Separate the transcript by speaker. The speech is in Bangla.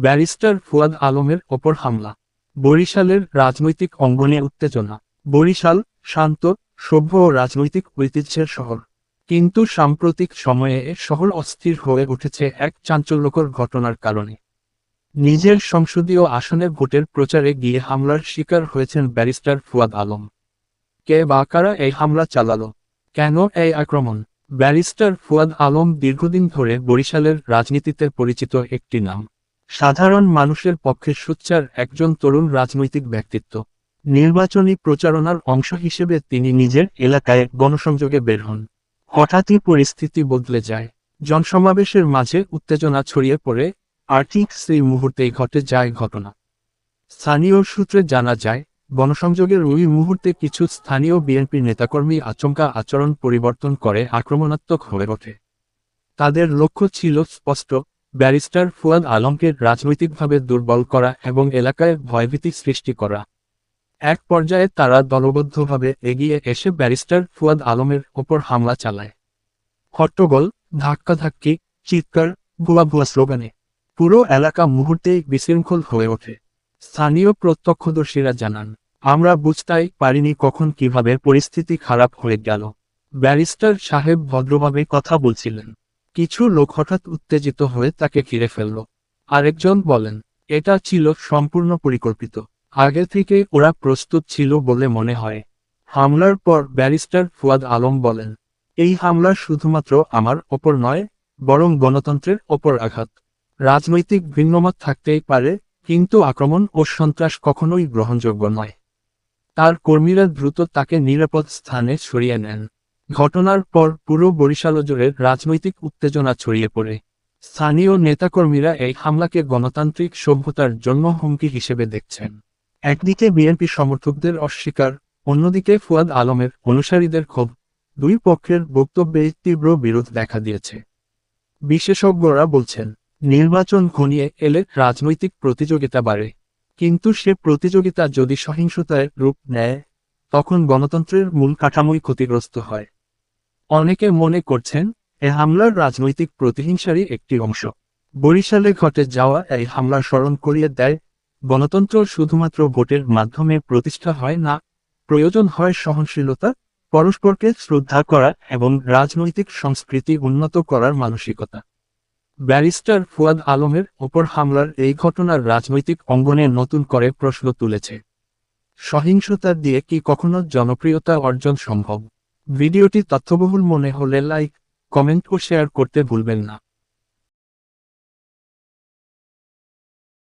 Speaker 1: ব্যারিস্টার ফুয়াদ আলমের ওপর হামলা, বরিশালের রাজনৈতিক অঙ্গনে উত্তেজনা, বরিশাল শান্ত, সভ্য ও রাজনৈতিক ঐতিহ্যের শহর। কিন্তু সাম্প্রতিক সময়ে শহর অস্থির হয়ে উঠেছে এক চাঞ্চল্যকর ঘটনার কারণে। নিজের সংসদীয় আসনে ভোটের প্রচারে গিয়ে হামলার শিকার হয়েছেন ব্যারিস্টার ফুয়াদ আলম। কে বা কারা এই হামলা চালালো? কেন এই আক্রমণ? ব্যারিস্টার ফুয়াদ আলম দীর্ঘদিন ধরে বরিশালের রাজনীতিতে পরিচিত একটি নাম। সাধারণ মানুষের পক্ষে সোচ্চার একজন তরুণ রাজনৈতিক ব্যক্তিত্ব। নির্বাচনী প্রচারণার অংশ হিসেবে তিনি নিজের এলাকায় গণসংযোগে বের হন। হঠাৎই পরিস্থিতি বদলে যায়। জনসমাবেশের মাঝে উত্তেজনা ছড়িয়ে পড়ে আর ঠিক সেই মুহূর্তেই ঘটে যায় ঘটনা। স্থানীয় সূত্রে জানা যায়, গণসংযোগের ওই মুহূর্তে কিছু স্থানীয় বিএনপির নেতাকর্মী আচমকা আচরণ পরিবর্তন করে আক্রমণাত্মক হয়ে ওঠে। তাদের লক্ষ্য ছিল স্পষ্ট ব্যারিস্টার ফুয়াদ আলমকে রাজনৈতিকভাবে দুর্বল করা এবং এলাকায় ভয়ভীতি সৃষ্টি করা। এক পর্যায়ে তারা দলবদ্ধভাবে এগিয়ে এসে ব্যারিস্টার ফুয়াদ আলমের ওপর হামলা চালায়। হট্টগোল, ধাক্কাধাক্কি, চিৎকার, ভুয়া ভুয়া স্লোগানে পুরো এলাকা মুহূর্তেই বিশৃঙ্খল হয়ে ওঠে। স্থানীয় প্রত্যক্ষদর্শীরা জানান, আমরা বুঝতেই পারিনি কখন কীভাবে পরিস্থিতি খারাপ হয়ে গেল। ব্যারিস্টার সাহেব ভদ্রভাবে কথা বলছিলেন। কিছু লোক হঠাৎ উত্তেজিত হয়ে তাকে ঘিরে ফেলল। আরেকজন বলেন, এটা ছিল সম্পূর্ণ পরিকল্পিত। আগে থেকে ওরা প্রস্তুত ছিল বলে মনে হয়। হামলার পর ব্যারিস্টার ফুয়াদ আলম বলেন, এই হামলা শুধুমাত্র আমার ওপর নয়, বরং গণতন্ত্রের ওপর আঘাত। রাজনৈতিক ভিন্নমত থাকতেই পারে, কিন্তু আক্রমণ ও সন্ত্রাস কখনোই গ্রহণযোগ্য নয়। তার কর্মীরা দ্রুত তাকে নিরাপদ স্থানে সরিয়ে নেন। ঘটনার পর পুরো বরিশাল জুড়ে রাজনৈতিক উত্তেজনা ছড়িয়ে পড়ে। স্থানীয় নেতাকর্মীরা এই হামলাকে গণতান্ত্রিক সভ্যতার জন্য হুমকি হিসেবে দেখছেন। একদিকে বিএনপি সমর্থকদের অস্বীকার, অন্যদিকে ফুয়াদ আলমের অনুসারীদের ক্ষোভ। দুই পক্ষের বক্তব্যে তীব্র বিরোধ দেখা দিয়েছে। বিশেষজ্ঞরা বলছেন, নির্বাচন ঘনিয়ে এলে রাজনৈতিক প্রতিযোগিতা বাড়ে। কিন্তু সে প্রতিযোগিতা যদি সহিংসতায় রূপ নেয়, তখন গণতন্ত্রের মূল কাঠামোই ক্ষতিগ্রস্ত হয়। অনেকে মনে করছেন, এ হামলার রাজনৈতিক প্রতিহিংসারই একটি অংশ। বরিশালে ঘটে যাওয়া এই হামলা স্মরণ করিয়ে দেয়, গণতন্ত্র শুধুমাত্র ভোটের মাধ্যমে প্রতিষ্ঠা হয় না, প্রয়োজন হয় সহনশীলতা, পরস্পরকে শ্রদ্ধা করা এবং রাজনৈতিক সংস্কৃতি উন্নত করার মানসিকতা। ব্যারিস্টার ফুয়াদ আলমের ওপর হামলার এই ঘটনার রাজনৈতিক অঙ্গনে নতুন করে প্রশ্ন তুলেছে। সহিংসতা দিয়ে কি কখনো জনপ্রিয়তা অর্জন সম্ভব? ভিডিওটি তথ্যবহুল মনে হলে লাইক কমেন্ট ও শেয়ার করতে ভুলবেন না।